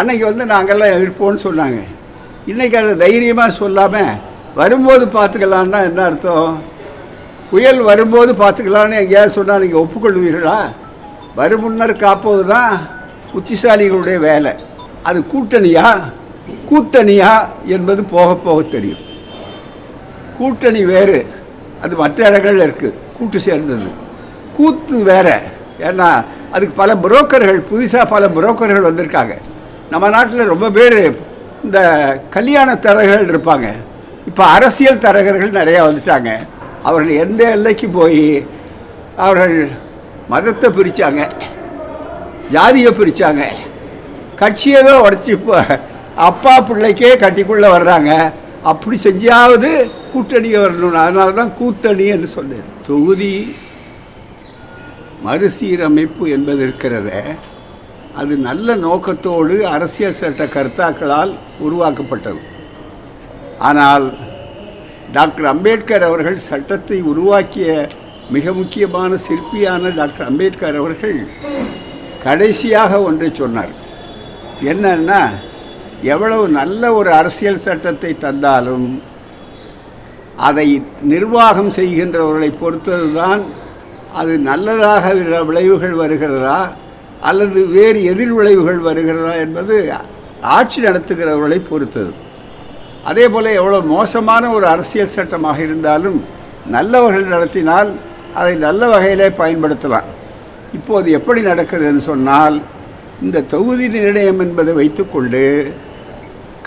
அன்னைக்கு வந்து நாங்கள்லாம் எதிர்ப்போம்னு சொன்னாங்க. இன்றைக்கி அதை தைரியமாக சொல்லாமல் வரும்போது பார்த்துக்கலான்னா என்ன அர்த்தம்? புயல் வரும்போது பார்த்துக்கலான்னு எங்கேயாவது சொன்னால் நீங்கள் ஒப்புக்கொள்வீர்களா? வரும் முன்னர் காப்பது தான் புத்திசாலிகளுடைய வேலை. அது கூட்டணியா? கூட்டணியா என்பது போக போக தெரியும். கூட்டணி வேறு. அது மற்ற இடங்கள்ல இருக்குது கூட்டு சேர்ந்தது. கூத்து வேற. ஏன்னா அதுக்கு பல புரோக்கர்கள் புதுசாக பல புரோக்கர்கள் வந்திருக்காங்க. நம்ம நாட்டில் ரொம்ப பேர் இந்த கல்யாண தரகர்கள் இருப்பாங்க. இப்போ அரசியல் தரகர்கள் நிறையா வந்துட்டாங்க. அவர்கள் எந்த எல்லைக்கு போய் அவர்கள் மதத்தை பிரித்தாங்க ஜாதியை பிரித்தாங்க கட்சியவே உடச்சி இப்போ அப்பா பிள்ளைக்கே கட்டிக்குள்ளே வர்றாங்க. அப்படி செஞ்சாவது கூட்டணியை வரணும். அதனால தான் கூட்டணி என்று சொன்னேன். தொகுதி மறுசீரமைப்பு என்பது இருக்கிறத. அது நல்ல நோக்கத்தோடு அரசியல் சட்ட கர்த்தாக்களால் உருவாக்கப்பட்டது. ஆனால் டாக்டர் அம்பேத்கர் அவர்கள் சட்டத்தை உருவாக்கிய மிக முக்கியமான சிற்பியான டாக்டர் அம்பேத்கர் அவர்கள் கடைசியாக ஒன்றை சொன்னார். என்னன்னா எவ்வளவு நல்ல ஒரு அரசியல் சட்டத்தை தந்தாலும் அதை நிர்வாகம் செய்கின்றவர்களை பொறுத்தது தான் அது நல்லதாக விர- விளைவுகள் வருகிறதா அல்லது வேறு எதிர் விளைவுகள் வருகிறதா என்பது ஆட்சி நடத்துகிறவர்களை பொறுத்தது. அதே போல் எவ்வளோ மோசமான ஒரு அரசியல் சட்டமாக இருந்தாலும் நல்லவர்கள் நடத்தினால் அதை நல்ல வகையிலே பயன்படுத்தலாம். இப்போது எப்படி நடக்குதுன்னு சொன்னால் இந்த தொகுதி நிர்ணயம் என்பதை வைத்துக்கொண்டு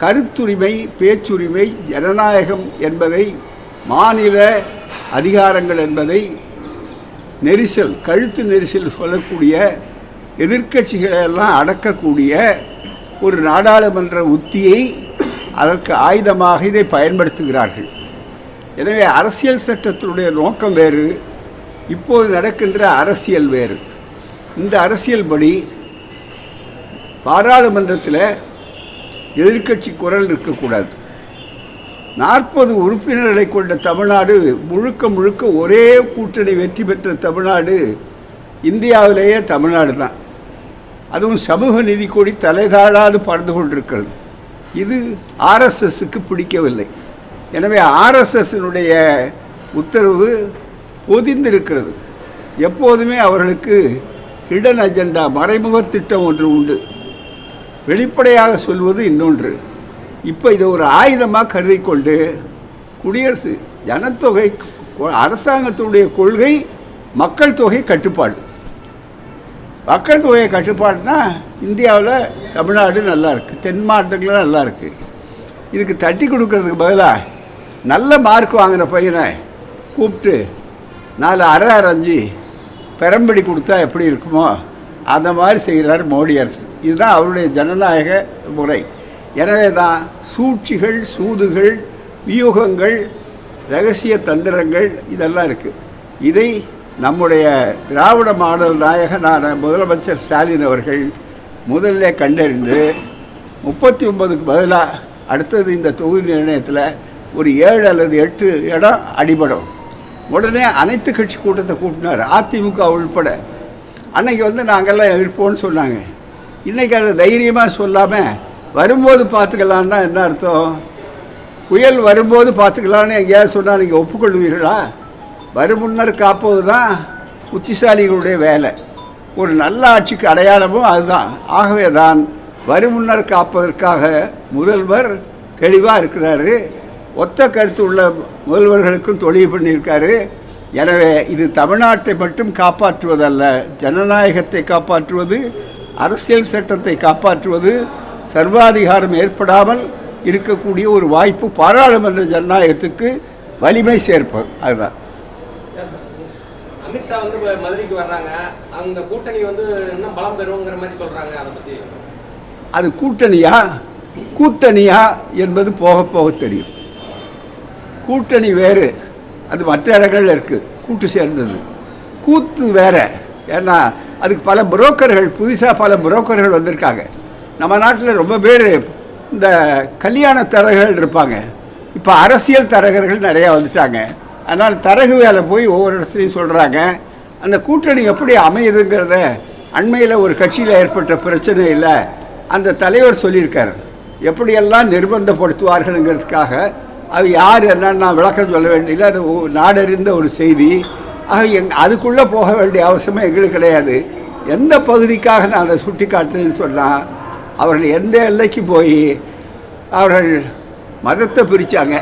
கருத்துரிமை பேச்சுரிமை ஜனநாயகம் என்பதை மாநில அதிகாரங்கள் என்பதை நெரிசல் கழுத்து நெரிசல் சொல்லக்கூடிய எதிர்க்கட்சிகளை எல்லாம் அடக்கக்கூடிய ஒரு நாடாளுமன்ற உத்தியை அதற்கு ஆயுதமாக இதை பயன்படுத்துகிறார்கள். எனவே அரசியல் சட்டத்தினுடைய நோக்கம் வேறு இப்போது நடக்கின்ற அரசியல் வேறு. இந்த அரசியல் படி பாராளுமன்றத்தில் எதிர்க்கட்சி குரல் இருக்கக்கூடாது நாற்பது உறுப்பினர்களை கொண்ட தமிழ்நாடு முழுக்க முழுக்க ஒரே கூட்டணி வெற்றி பெற்ற தமிழ்நாடு இந்தியாவிலேயே தமிழ்நாடு தான் அதுவும் சமூக நீதி கொடி தலைதாழாது பறந்து கொண்டிருக்கிறது. இது ஆர்எஸ்எஸ்க்கு பிடிக்கவில்லை. எனவே ஆர்எஸ்எஸ்னுடைய உத்தரவு பொதிந்திருக்கிறது. எப்போதுமே அவர்களுக்கு ஹிடன் அஜெண்டா மறைமுக திட்டம் ஒன்று உண்டு. வெளிப்படையாக சொல்வது இன்னொன்று. இப்போ இதை ஒரு ஆயுதமாக கருதி கொண்டு குடியரசு ஜனத்தொகை அரசாங்கத்தினுடைய கொள்கை மக்கள் தொகை கட்டுப்பாடு. மக்கள் தொகை கட்டுப்பாடுனா இந்தியாவில் தமிழ்நாடு நல்லா இருக்குது தென் மாவட்டங்களும் நல்லா இருக்குது இதுக்கு தட்டி கொடுக்கறதுக்கு பதிலாக நல்ல மார்க் வாங்கின பையனை கூப்பிட்டு நாலு அரை அரைஞ்சி பெரம்படி கொடுத்தா எப்படி இருக்குமோ அந்த மாதிரி செய்கிறார் மோடி அரசு. இதுதான் அவருடைய ஜனநாயக முறை. எனவே தான் சூழ்ச்சிகள் சூதுகள் வியூகங்கள் ரகசிய தந்திரங்கள் இதெல்லாம் இருக்குது இதை நம்முடைய திராவிட மாடல் நாயகனான முதலமைச்சர் ஸ்டாலின் அவர்கள் முதல்ல கண்டறிந்து முப்பத்தி ஒன்பதுக்கு பதிலாக அடுத்தது இந்த தொகுதி நிர்ணயத்தில் ஒரு ஏழு அல்லது எட்டு இடம் அடிபடும். உடனே அனைத்து கட்சி கூட்டத்தை கூட்டினார். அதிமுக உள்பட. அன்னைக்கு வந்து நாங்கள்லாம் எதிர்ப்போம்னு சொன்னாங்க. இன்றைக்கி அதை தைரியமாக சொல்லாமல் வரும்போது பார்த்துக்கலான்னா என்ன அர்த்தம்? புயல் வரும்போது பார்த்துக்கலான்னு எங்கேயாவது சொன்னால் நீங்கள் ஒப்புக்கொள்வீர்களா? வருமுன்னர் காப்பது தான் புத்திசாலிகளுடைய வேலை. ஒரு நல்ல ஆட்சிக்கு அடையாளமும் அதுதான். ஆகவே தான் வருமுன்னர் காப்பதற்காக முதல்வர் தெளிவாக இருக்கிறாரு. ஒத்த கருத்து உள்ள முதல்வர்களுக்கும் தொழில் பண்ணியிருக்காரு. எனவே இது தமிழ்நாட்டை மட்டும் காப்பாற்றுவதல்ல ஜனநாயகத்தை காப்பாற்றுவது அரசியல் சட்டத்தை காப்பாற்றுவது சர்வாதிகாரம் ஏற்படாமல் இருக்கக்கூடிய ஒரு வாய்ப்பு பாராளுமன்ற ஜனநாயகத்துக்கு வலிமை சேர்ப்பது. அதுதான். அமித்ஷா வந்து இப்போ மதுரைக்கு வர்றாங்க. அந்த கூட்டணி வந்து இன்னும் பலம் பெறுங்கிற மாதிரி சொல்றாங்க அதை பத்தி. அது கூட்டணியா? கூட்டணியா என்பது போக போக தெரியும். கூட்டணி வேறு. அது மற்ற இடங்கள்ல இருக்குது கூட்டு சேர்ந்தது. கூத்து வேற. ஏன்னா அதுக்கு பல புரோக்கர்கள் புதுசாக பல புரோக்கர்கள் வந்திருக்காங்க. நம்ம நாட்டில் ரொம்ப பேர் இந்த கல்யாண தரகர்கள் இருப்பாங்க. இப்போ அரசியல் தரகர்கள் நிறையா வந்துட்டாங்க. அதனால் தரகு வேலை போய் ஒவ்வொரு இடத்துலையும் சொல்கிறாங்க அந்த கூட்டணி எப்படி அமையுதுங்கிறத அண்மையில் ஒரு கட்சியில் ஏற்பட்ட பிரச்சனை இல்லை. அந்த தலைவர் சொல்லியிருக்கார். எப்படியெல்லாம் நிர்பந்தப்படுத்துவார்கள்ங்கிறதுக்காக அது யார் என்னன்னு நான் விளக்கம் சொல்ல வேண்டியதில்லை அது நாடறிந்த ஒரு செய்தி. ஆக எங் அதுக்குள்ளே போக வேண்டிய அவசியமே எங்களுக்கு கிடையாது. எந்த பகுதிக்காக நான் அதை சுட்டி காட்டுறேன்னு சொன்னால் அவர்கள் எந்த எல்லைக்கு போய் அவர்கள் மதத்தை பிரித்தாங்க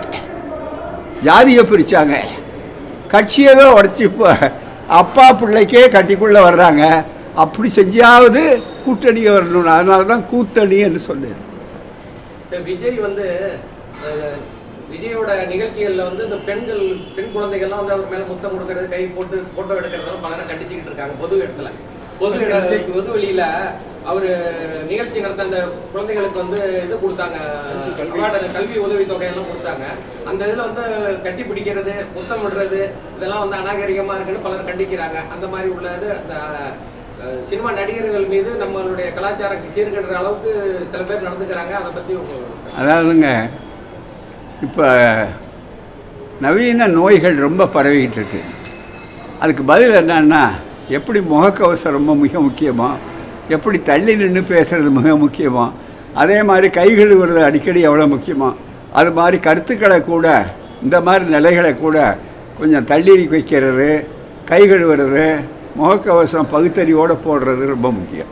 ஜாதியை பிரித்தாங்க கட்சியவே உடச்சி இப்போ அப்பா பிள்ளைக்கே கட்டிக்குள்ளே வர்றாங்க. அப்படி செஞ்சாவது கூட்டணி வரணும். அதனால தான் கூத்தணி என்று சொன்னேன். விஜய் வந்து விஜயோட நிகழ்ச்சிகள்ல வந்து இந்த பெண்கள் பெண் குழந்தைகள்லாம் வந்து அவர் மேல முத்தம் கொடுக்கறது கை போட்டு போட்டோ எடுக்கிறதெல்லாம் பலரும் கண்டிச்சுக்கிட்டு இருக்காங்க. பொது இடத்துல. பொது பொது வெளியில அவர் நிகழ்ச்சி நடத்த அந்த குழந்தைகளுக்கு வந்து இது கொடுத்தாங்க. கல்வி உதவி தொகையெல்லாம் கொடுத்தாங்க. அந்த இதில் வந்து கட்டி பிடிக்கிறது முத்தம் விடுறது இதெல்லாம் வந்து அநாகரிகமாக இருக்குன்னு பலர் கண்டிக்கிறாங்க. அந்த மாதிரி உள்ளது அந்த சினிமா நடிகர்கள் மீது நம்மளுடைய கலாச்சாரம் சீர்கெடுற அளவுக்கு சில பேர் நடந்துக்கிறாங்க. அதை பற்றி அதாவதுங்க இப்போ நவீன நோய்கள் ரொம்ப பரவிக்கிட்டு இருக்கு. அதுக்கு பதில் என்னன்னா எப்படி முகக்கவசம் ரொம்ப மிக முக்கியமோ எப்படி தள்ளி நின்று பேசுறது மிக முக்கியமாக அதே மாதிரி கை கழுவுறது அடிக்கடி எவ்வளோ முக்கியமாக அது மாதிரி கருத்துக்களை கூட இந்த மாதிரி நிலைகளை கூட கொஞ்சம் தள்ளி வைக்கிறது கை கழுவுறது முகக்கவசம் பகுத்தறிவோடு போடுறது ரொம்ப முக்கியம்.